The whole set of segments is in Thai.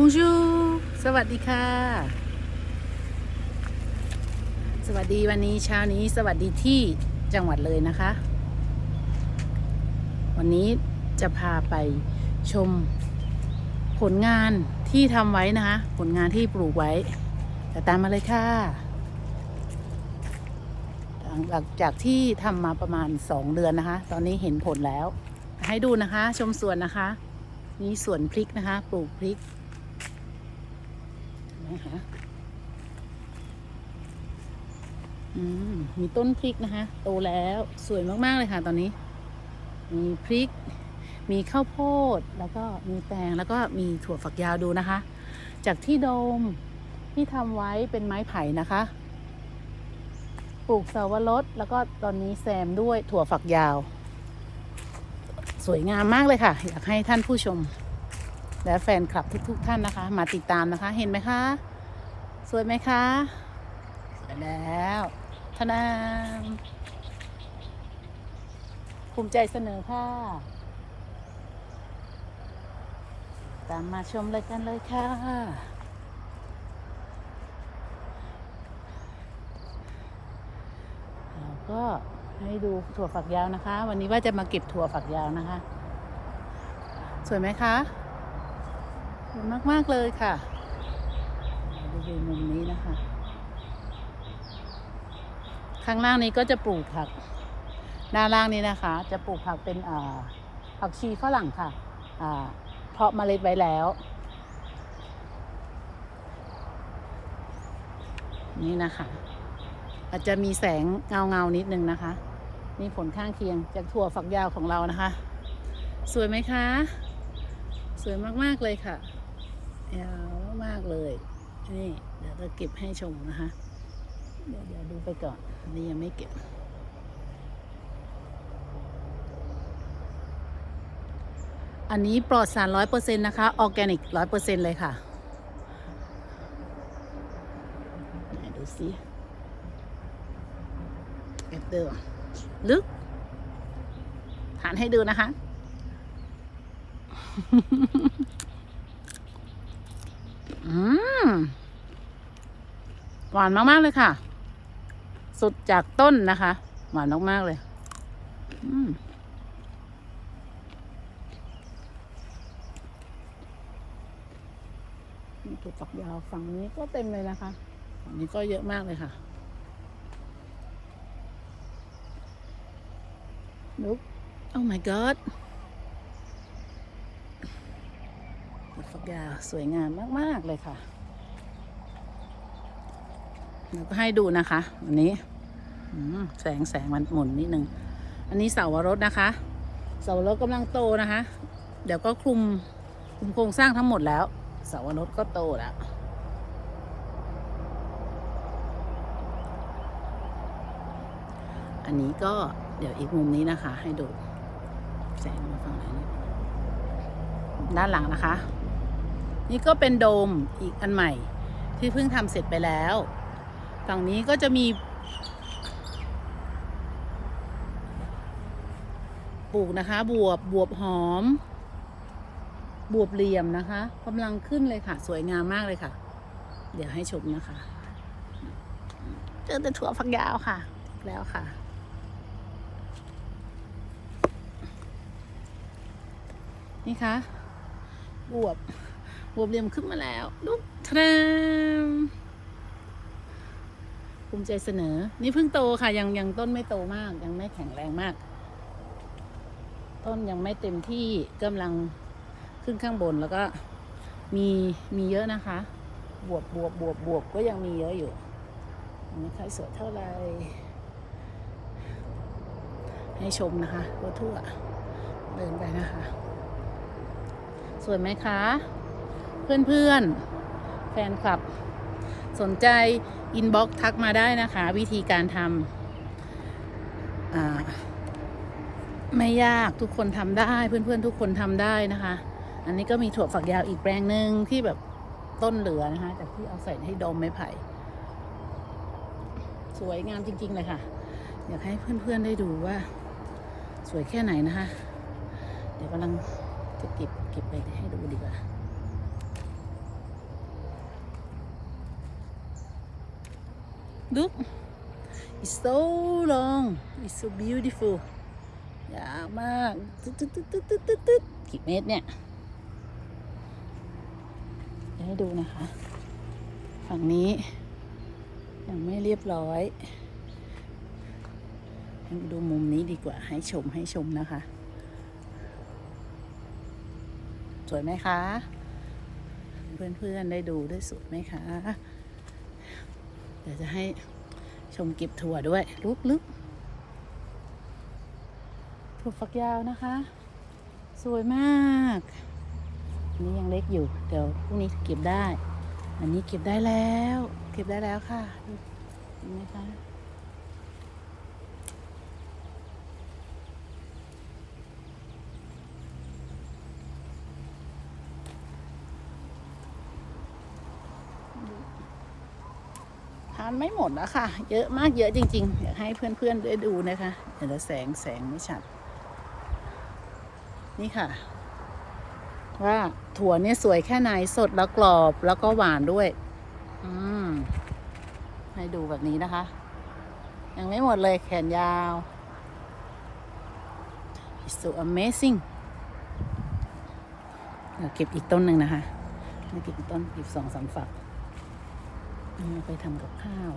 บูชูสวัสดีค่ะ สวัสดีวันนี้เช้านี้สวัสดีที่จังหวัดเลยนะคะ วันนี้จะพาไปชมผลงานที่ทำไว้นะคะ ผลงานที่ปลูกไว้แต่ตามมาเลยค่ะ หลังจากที่ทำมาประมาณ2เดือนนะคะ ตอนนี้เห็นผลแล้ว ให้ดูนะคะ ชมสวนนะคะ นี่สวนพริกนะคะ ปลูกพริก นะคะอืมมีต้นพริกนะคะ โตแล้วสวยมาก ๆ เลยค่ะตอนนี้ มีพริก มีข้าวโพดแล้วก็มีแตงแล้วก็มีถั่วฝักยาวดูนะคะ จากที่โดมที่ทำไว้เป็นไม้ไผ่นะคะ ปลูกเสาวรสแล้วก็ตอนนี้แซมด้วยถั่วฝักยาว สวยงามมากเลยค่ะ อยากให้ท่านผู้ชม และแฟนคลับทุกๆทท่านนะคะ มาติดตามนะคะ เห็นไหมคะ สวยไหมคะสวยแล้วทนามภูมิใจเสนอค่ะ ตามมาชมเลยกันเลยค่ะ เราก็ให้ดูถั่วฝักยาวนะคะ วันนี้ว่าจะมาเก็บถั่วฝักยาวนะคะ สวยไหมคะ สวยมาก ๆ เลยค่ะดูวิวมุมนี้นะคะ ข้างล่างนี้ก็จะปลูกผัก ด้านล่างนี้นะคะ จะปลูกผักเป็นอ่าผักชีฝรั่งค่ะอ่าเพาะเมล็ดไว้แล้ว นี่นะคะ อาจจะมีแสงเงาเงาๆนิดนึงนะคะ นี่ผลข้างเคียงจากถั่วฝักยาวของเรานะคะ สวยไหมคะ สวยมาก ๆ เลยค่ะ ยาวมากเลย นี่เดี๋ยวจะเก็บให้ชมนะคะ เดี๋ยวเดี๋ยวดูไปก่อนอันนี่ยังไม่เก็บอันนี้ปลอดสารร้อยเปอร์เซ็นต์นะคะ ออร์แกนิกร้อยเปอร์เซ็นต์เลยค่ะ ไหนดูสิเก็บเดือลึกฐานให้ดูนะคะ อืม หวานมากๆเลยค่ะ สุดจากต้นนะคะ หวานมากๆเลยถูกฝักยาวฝั่งนี้ก็เต็มเลยนะคะฝั่งนี้ก็เยอะมากเลยค่ะลุก oh my god ถูกฝักยาวสวยงามมาก ๆ เลยค่ะ แล้วก็ให้ดูนะคะอันนี้แสงแสงมันหมุนนิดนึง อันนี้เสาวรสนะคะ เสาวรสกำลังโตนะคะ เดี๋ยวก็คลุมคลุมโครงสร้างทั้งหมดแล้ว เสาวรสก็โตแล้วอันนี้ก็เดี๋ยวอีกมุมนี้นะคะ ให้ดูแสงมาฝั่งไหนด้านหลังนะคะ นี่ก็เป็นโดมอีกอันใหม่ที่เพิ่งทำเสร็จไปแล้ว ฝั่งนี้ก็จะมี ปลูกนะคะ บวบบวบหอม บวบเหลี่ยมนะคะกำลังขึ้นเลยค่ะ สวยงามมากเลยค่ะ เดี๋ยวให้ชมนะคะเจอแต่ถั่วฝักยาวค่ะอีกแล้วค่ะนี่คะบวบบวบเหลี่ยมขึ้นมาแล้วลูกทะเล ภูมิใจเสนอ นี่เพิ่งโตค่ะ ยังยังต้นไม่โตมาก ยังไม่แข็งแรงมาก ต้นยังไม่เต็มที่กำลังขึ้นข้างบนแล้วก็มีมีเยอะนะคะ บวบบวบบวบบวบก็ยังมีเยอะอยู่ไม่ค่อยสวยเท่าไหร่ให้ชมนะคะทั่วๆเดินไปนะคะ สวยไหมคะ เพื่อนๆ แฟนคลับ สนใจ อินบ็อกทักมาได้นะคะ วิธีการทำไม่ยากทุกคนทำได้ เพื่อนๆทุกคนทำได้นะคะ อันนี้ก็มีถั่วฝักยาวอีกแปลงหนึ่งที่แบบต้นเหลือนะคะจากที่เอาใส่ให้ดมไม้ไผ่ สวยงามจริง ๆ เลยค่ะ อยากให้เพื่อนๆได้ดูว่า สวยแค่ไหนนะคะ เดี๋ยวกำลังจะเก็บเก็บไปให้ดูดีกว่า look it's so long it's so beautiful ยาวมากตึ๊ดตึ๊ดตึ๊ดตึ๊ดตึ๊ดตึ๊ดกี่เมตรเนี่ยจะให้ดูนะคะ ฝั่งนี้ยังไม่เรียบร้อยให้ดูมุมนี้ดีกว่าให้ชมให้ชมนะคะ สวยไหมคะ เพื่อนๆได้ดูได้สวยไหมคะ ดี๋ยวจะให้ชมเก็บถั่วด้วยลุกลึกถั่วฝักยาวนะคะ สวยมากอันนี้ยังเล็กอยู่ เดี๋ยวพรุ่งนี้เก็บได้ อันนี้เก็บได้แล้ว เก็บได้แล้วค่ะดูเห็นไหมคะ ทานไม่หมดแล้วค่ะ เยอะมากเยอะจริงๆ อยากให้เพื่อนๆได้ดูนะคะเดี๋ยวแสงแสงไม่ชัด นี่ค่ะ ว่าถั่วเนี่ยสวยแค่ไหนสดแล้วกรอบแล้วก็หวานด้วย อืม ให้ดูแบบนี้นะคะ ยังไม่หมดเลยแขนยาว It's so amazing เก็บอีกต้นหนึ่งนะคะเก็บอีกต้นเก็บสองสามฝัก ไปทำกับข้าว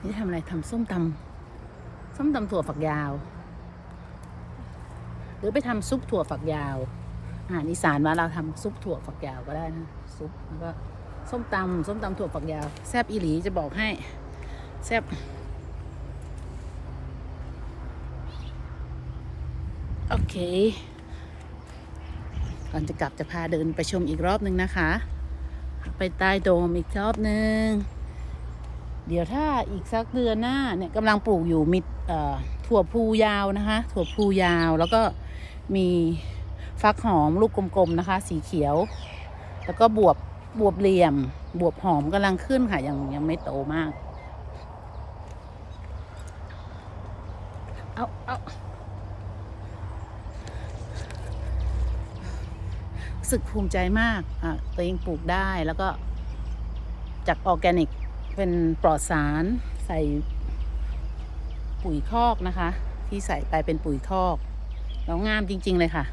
นี่จะทำอะไรทำส้มตำส้มตำถั่วฝักยาว หรือไปทำซุปถั่วฝักยาวอาหารอีสานว่าเราทำซุปถั่วฝักยาวก็ได้นะซุปแล้วก็ส้มตำส้มตำถั่วฝักยาวแซบอีหลีจะบอกให้แซบโอเคก่อนจะกลับจะพาเดินไปชมอีกรอบหนึ่งนะคะ ไปใต้โดมอีกรอบหนึ่งเดี๋ยวถ้าอีกสักเดือนหน้าเนี่ยกำลังปลูกอยู่มีเอ่อถั่วพลูยาวนะคะ ถั่วพลูยาวแล้วก็มีฟักหอมลูกกลมๆนะคะ สีเขียว แล้วก็บวบบวบเหลี่ยม บวบหอมกำลังขึ้นค่ะยังยังไม่โตมาก เอาเอา สึกภูมิใจมากอะตัวเองปลูกได้แล้วก็จากออร์แกนิกเป็นปลอดสารใส่ปุ๋ยคอกนะคะ ที่ใส่ไปเป็นปุ๋ยคอกแล้วงามจริง ๆ เลยค่ะ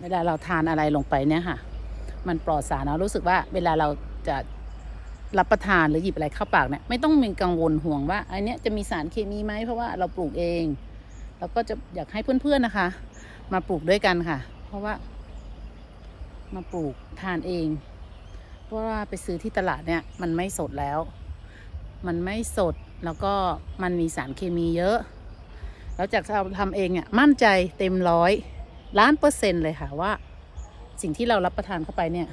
เวลาเราทานอะไรลงไปเนี่ยค่ะ มันปลอดสารเรารู้สึกว่าเวลาเราจะรับประทานหรือหยิบอะไรเข้าปากเนี่ยไม่ต้องมีกังวลห่วงว่าอันเนี้ยจะมีสารเคมีไหมเพราะว่าเราปลูกเอง แล้วก็จะอยากให้เพื่อนๆนะคะ มาปลูกด้วยกันค่ะ เพราะว่า มาปลูกทานเอง เพราะว่าไปซื้อที่ตลาดเนี่ยมันไม่สดแล้ว มันไม่สดแล้วก็มันมีสารเคมีเยอะ แล้วจากเราทำเองเนี่ยมั่นใจเต็มร้อยล้านเปอร์เซ็นต์เลยค่ะว่า สิ่งที่เรารับประทานเข้าไปเนี่ย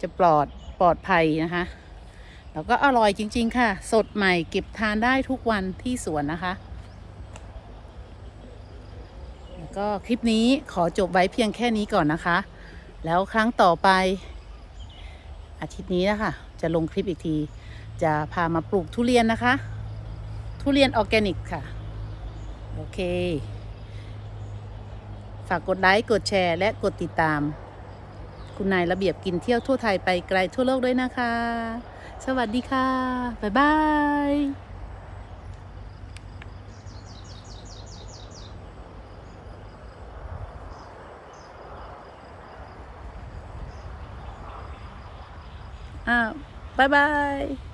จะปลอดปลอดภัยนะคะแล้วก็อร่อยจริง ๆ ค่ะ สดใหม่เก็บทานได้ทุกวันที่สวนนะคะ แล้วก็คลิปนี้ขอจบไว้เพียงแค่นี้ก่อนนะคะ แล้วครั้งต่อไป อาทิตย์นี้นะคะ จะลงคลิปอีกที จะพามาปลูกทุเรียนนะคะ ทุเรียนออร์แกนิกค่ะ โอเค ฝากกดไลค์ กดแชร์ และกดติดตาม คุณนายระเบียบกินเที่ยวทั่วไทยไปไกลทั่วโลกด้วยนะคะ สวัสดีค่ะ บ๊ายบาย อ้าวบ๊ายบาย